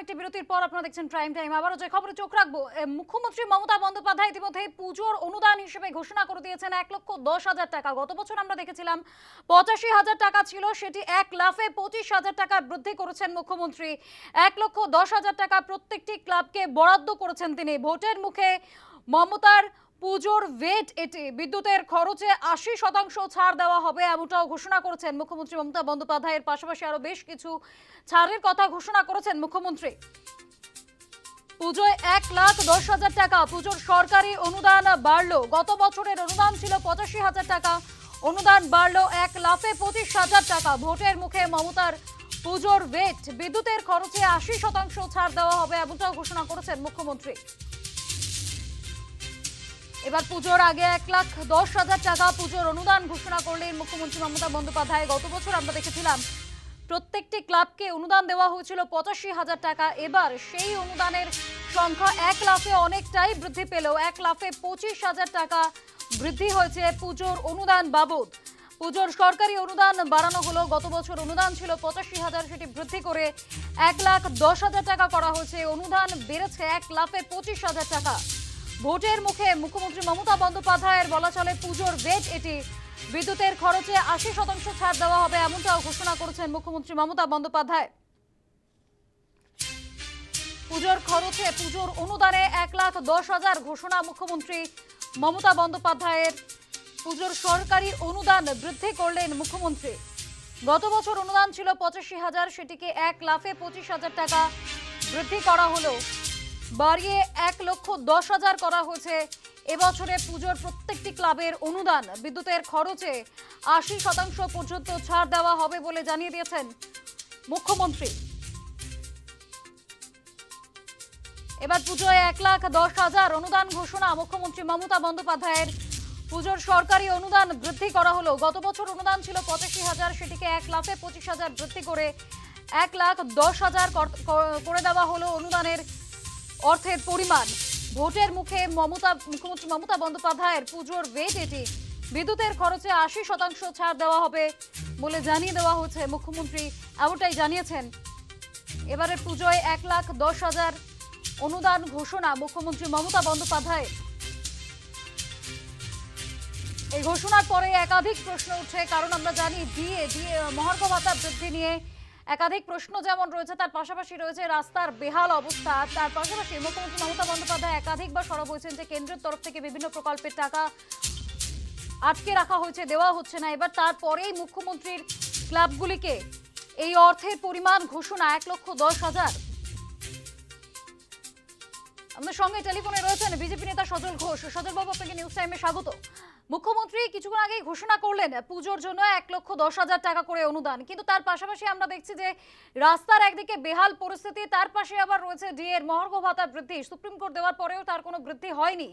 একটি বিরতির পর আপনারা দেখছেন প্রাইম টাইম আবারও যে খবরে চোখ রাখব মুখ্যমন্ত্রী মমতা বন্দ্যোপাধ্যায় ইতিমধ্যে পুজোর অনুদান হিসেবে ঘোষণা করে দিয়েছেন এক লক্ষ দশ হাজার টাকা। গত বছর আমরা দেখেছিলাম পঁচাশি হাজার টাকা ছিল, সেটি এক লাফে পঁচিশ হাজার টাকা বৃদ্ধি করেছেন মুখ্যমন্ত্রী। এক লক্ষ দশ হাজার টাকা প্রত্যেকটি ক্লাবকে বরাদ্দ করেছেন তিনি। ভোটের মুখে মমতার পুজোর ভেট এটি। বিদ্যুতের খরচে আশি শতাংশ ছাড় দেওয়া হবে এমনটাও ঘোষণা করেছেন মুখ্যমন্ত্রী মমতা বন্দ্যোপাধ্যায়ের। পাশাপাশি আরও বেশ কিছু ছাড়ের কথা ঘোষণা করেছেন মুখ্যমন্ত্রী। পুজোয় এক লাখ দশ হাজার টাকা, পুজোর সরকারি অনুদান বাড়লো। গত বছরের অনুদান ছিল পঁচাশি হাজার টাকা। অনুদান বাড়লো এক লাফে পঁচিশ হাজার টাকা। ভোটের মুখে মমতার পুজোর ভেট বিদ্যুতের খরচে আশি শতাংশ ছাড় দেওয়া হবে এমনটাও ঘোষণা করেছেন মুখ্যমন্ত্রী। এবার পুজোর আগে এক লাখ দশ হাজার টাকা পুজোর অনুদান ঘোষণা করলেন মুখ্যমন্ত্রী মমতা বন্দ্যোপাধ্যায়। গত বছর আমরা দেখেছিলাম প্রত্যেকটি ক্লাবকে অনুদান দেওয়া হয়েছিল পঁচাশি হাজার টাকা। এবার সেই অনুদানের সংখ্যা এক লাফে অনেকটাই বৃদ্ধি পেল। এক লাফে পঁচিশ হাজার টাকা বৃদ্ধি হয়েছে পুজোর অনুদান বাবদ। পুজোর সরকারি অনুদান বাড়ানো হলো। গত বছর অনুদান ছিল পঁচাশি হাজার। সেটি বৃদ্ধি করে এক লাখ দশ হাজার টাকা করা হয়েছে। অনুদান বেড়েছে এক লাফে পঁচিশ হাজার টাকা। ভোটের মুখে মুখ্যমন্ত্রী মমতা বন্দ্যোপাধ্যায়ের বলা চলে পুজোর ভেট এটি। বিদ্যুতের খরচে আশি শতাংশ ছাড় দেওয়া হবে এমনটাও ঘোষণা করেছেন মুখ্যমন্ত্রী মমতা বন্দ্যোপাধ্যায়। পুজোর খরচে পুজোর অনুদানে এক লাখ দশ হাজার ঘোষণা মুখ্যমন্ত্রী মমতা বন্দ্যোপাধ্যায়ের। পুজোর সরকারি অনুদান বৃদ্ধি করলেন মুখ্যমন্ত্রী। গত বছর অনুদান ছিল পঁচাশি হাজার, সেটিকে এক লাফে পঁচিশ হাজার টাকা বৃদ্ধি করা হলো। বাড়িয়ে এক লক্ষ দশ হাজার করা হয়েছে। এবছরে পুজোর প্রত্যেকটি ক্লাবের অনুদান বিদ্যুতের খরচে আশি শতাংশ পর্যন্ত ছাড় দেওয়া হবে বলে জানিয়ে দিয়েছেন মুখ্যমন্ত্রী। এবার পুজোয় এক লাখ দশ হাজার অনুদান ঘোষণা মুখ্যমন্ত্রী মমতা বন্দ্যোপাধ্যায়ের। পুজোর সরকারি অনুদান বৃদ্ধি করা হলো। গত বছর অনুদান ছিল পঁচাশি হাজার, সেটিকে এক লাখে পঁচিশ হাজার বৃদ্ধি করে এক লাখ দশ হাজার কর- দেওয়া হলো অনুদানের অর্থের পরিমাণ। ভোটের মুখে মমতা, মুখ্যমন্ত্রী মমতা বন্দ্যোপাধ্যায়ের পুজোর ভেট এটি। বিদ্যুতের খরচে আশি শতাংশ ছাড় দেওয়া হবে বলে জানিয়ে দেওয়া হয়েছে মুখ্যমন্ত্রী। এমনটাই জানিয়েছেন। এবারে পুজোয় এক লাখ দশ হাজার অনুদান ঘোষণা মুখ্যমন্ত্রী মমতা বন্দ্যোপাধ্যায় এই ঘোষণার পরে একাধিক প্রশ্ন উঠছে কারণ আমরা জানি দিয়ে দিয়ে মহার্ঘ ভাতা বৃদ্ধি নিয়ে একাধিক প্রশ্ন যেমন রয়েছে, তার পাশাপাশি রয়েছে রাস্তার বেহাল অবস্থা। তার পাশাপাশি মুখ্যমন্ত্রী মমতা বন্দ্যোপাধ্যায় একাধিকবার সরব হয়েছেন যে কেন্দ্রের তরফ থেকে বিভিন্ন প্রকল্পের টাকা আটকে রাখা হয়েছে, দেওয়া হচ্ছে না। এবার তারপরেই মুখ্যমন্ত্রীর ক্লাবগুলিকে এই অর্থের পরিমাণ ঘোষণা, এক লক্ষ দশ হাজার। আমাদের সঙ্গে টেলিফোনে রয়েছেন বিজেপি নেতা সজল ঘোষ। সজল বাবু আপনাকে নিউজ টাইমে স্বাগত। মুখ্যমন্ত্রী কিছুক্ষণ আগেই ঘোষণা করলেন, পুজোর জন্য এক লক্ষ দশ হাজার টাকা করে অনুদান। কিন্তু তার পাশাপাশি আমরা দেখছি যে রাস্তার একদিকে বেহাল পরিস্থিতি, তার পাশে আবার রয়েছে ডিএর মহর্ঘ ভাতা বৃদ্ধি। সুপ্রিম কোর্ট দেওয়ার পরেও তার কোনো বৃদ্ধি হয়নি।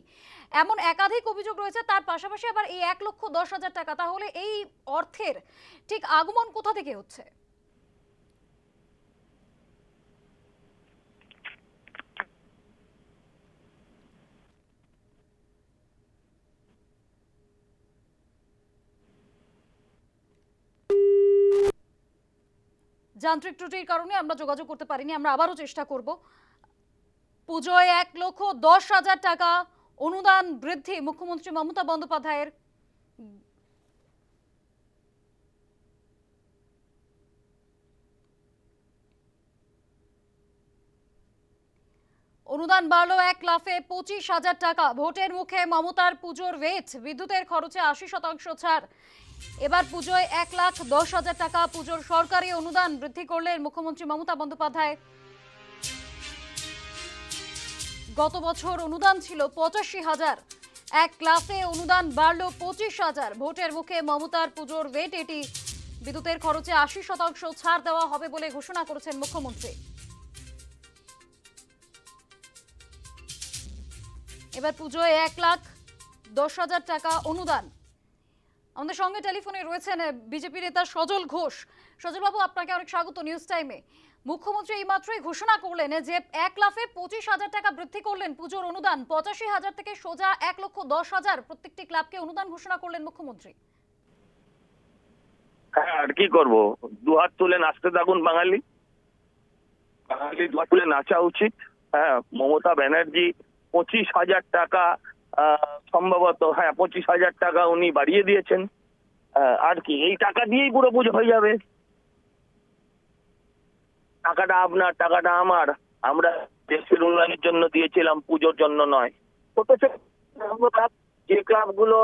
এমন একাধিক অভিযোগ রয়েছে, তার পাশাপাশি আবার এই এক লক্ষ দশ হাজার টাকা। তাহলে এই অর্থের ঠিক আগমন কোথা থেকে হচ্ছে? যান্ত্রিক ত্রুটির কারণে আমরা যোগাযোগ করতে পারিনি, আমরা আবারও চেষ্টা করব। পুজোয় এক লক্ষ দশ হাজার টাকা অনুদান বৃদ্ধি, মুখ্যমন্ত্রী মমতা বন্দ্যোপাধ্যায়ের অনুদান বাড়লো এক লাফে পঁচিশ হাজার টাকা। ভোটের মুখে মমতার পুজোর ভেট বিদ্যুতের খরচে আশি শতাংশ ছাড়। এবার পুজোয় এক লাখ দশ হাজার টাকা। পুজোর সরকারি অনুদান বৃদ্ধি করলেন মুখ্যমন্ত্রী মমতা বন্দ্যোপাধ্যায়। গত বছর অনুদান ছিল পঁচাশি হাজার। এক লাফে অনুদান বাড়ল পঁচিশ হাজার। ভোটের মুখে মমতার পুজোর ভেট এটি। বিদ্যুতের খরচে আশি শতাংশ ছাড় দেওয়া হবে বলে ঘোষণা করেছেন মুখ্যমন্ত্রী। এবার পুজোয় এক লাখ দশ হাজার টাকা অনুদান। আমাদের সঙ্গে টেলিফোনে রয়েছেন বিজেপি নেতা সজল ঘোষ। সজলবাবু, আপনাকে অনেক স্বাগত নিউজ টাইমে। মুখ্যমন্ত্রী এইমাত্রই ঘোষণা করলেন যে এক লাফে পঁচিশ হাজার টাকা বৃদ্ধি করলেন পুজোর অনুদান। পঁচাশি হাজার থেকে সোজা এক লক্ষ দশ হাজার প্রত্যেকটি ক্লাবকে অনুদান ঘোষণা করলেন মুখ্যমন্ত্রী। হ্যাঁ আর কি করব? দু হাত তুলে নাচতে থাকুন বাঙালি। বাঙালি দোয়া তুলে নাচা উচিত। হ্যাঁ মমতা ব্যানার্জি পঁচিশ হাজার টাকা সম্ভবত হ্যাঁ পঁচিশ হাজার টাকা উনি বাড়িয়ে দিয়েছেন। আর কি, এই টাকা দিয়েই পুরো পুজো হয়ে যাবে। টাকাটা আপনার, টাকাটা আমার। আমরা দেশের উন্নয়নের জন্য দিয়েছিলাম, পুজোর জন্য নয়। ছোট যে ক্লাবগুলো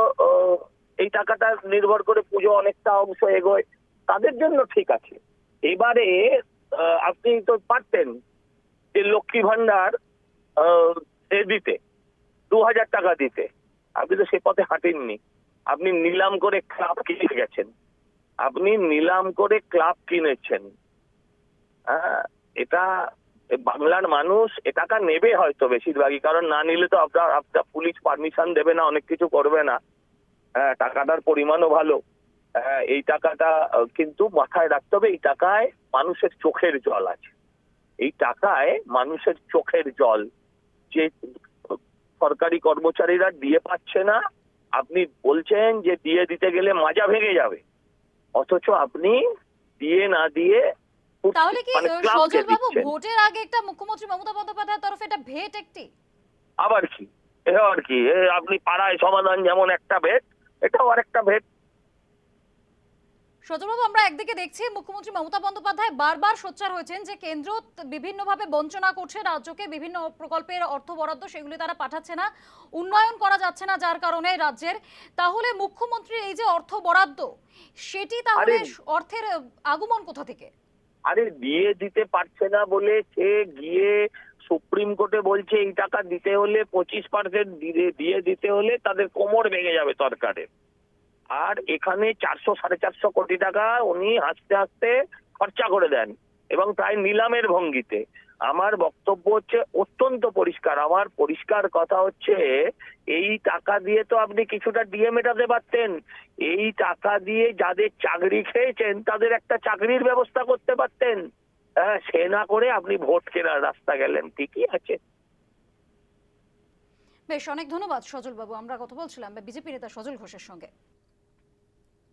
এই টাকাটা নির্ভর করে পুজো অনেকটা অংশ এগোয়, তাদের জন্য ঠিক আছে। এবারে আপনি তো পারতেন যে লক্ষ্মী ভান্ডার আহ, দিতে। দু হাজার টাকা দিতে। আপনি তো সে পথে হাঁটেননি। আপনি নিলাম করে ক্লাব কিনে গেছেন। আপনি নিলাম করে ক্লাব কিনেছেন। এটা বাংলার মানুষ এ টাকা নেবে হয়তো বেশিরভাগই। কারণ না নিলে তো আপনার আপনার পুলিশ পারমিশন দেবে না অনেক কিছু করবে না। হ্যাঁ টাকাটার পরিমাণও ভালো। হ্যাঁ এই টাকাটা কিন্তু মাথায় রাখতে হবে এই টাকায় মানুষের চোখের জল আছে। এই টাকায় মানুষের চোখের জল। যে সরকারি কর্মচারীরা দিয়ে পাচ্ছে না আপনি বলছেন যে দিয়ে দিতে গেলে মাজা ভেঙে যাবে। অথচ আপনি দিয়ে না দিয়ে তাহলে কি মানে সজল বাবু ভোটের আগে একটা মুখ্যমন্ত্রী মমতা বন্দ্যোপাধ্যায়ের তরফে এটা ভেট একটি? আবার কি? এ আর কি? আপনি পাড়ায় সমাধান যেমন একটা ভেট এটাও আরেকটা ভেট। সজলবাবু আমরা একদিকে দেখছি মুখ্যমন্ত্রী মমতা বন্দ্যোপাধ্যায় বারবার সোচ্চার হয়েছেন যে কেন্দ্র বিভিন্নভাবে বঞ্চনা করছে রাজ্যকে বিভিন্ন প্রকল্পের অর্থ বরাদ্দ সেগুলি তারা পাঠাচ্ছে না উন্নয়ন করা যাচ্ছে না যার কারণে রাজ্যের। তাহলে মুখ্যমন্ত্রীর এই যে অর্থ বরাদ্দ সেটি তাহলে অর্থের আগমন কোথা থেকে? আরে দিয়ে দিতে পারছে না বলে সে গিয়ে সুপ্রিম কোর্টে বলছে এই টাকা দিতে হলে পঁচিশ পার্সেন্ট দিয়ে দিতে হলে তাদের কোমর ভেঙে যাবে সরকারের। আর এখানে চারশো, সাড়ে চারশো কোটি টাকা উনি হাসতে হাসতে খরচা করে দেন এবং প্রায় নিলামের ভঙ্গিতে। আমার বক্তব্য হচ্ছে অত্যন্ত পরিষ্কার। আমার পরিষ্কার কথা হচ্ছে, এই টাকা দিয়ে তো আপনি কিছুটা দিয়ে মেটাতে পারতেন। এই টাকা দিয়ে যাদের চাকরি খেয়েছেন, তাদের একটা চাকরির ব্যবস্থা করতে পারতেন। হ্যাঁ সে না করে আপনি ভোট কেনার রাস্তা গেলেন। ঠিকই আছে। বেশ, অনেক ধন্যবাদ সজল বাবু আমরা কথা বলছিলাম বিজেপি নেতা সজল ঘোষের সঙ্গে।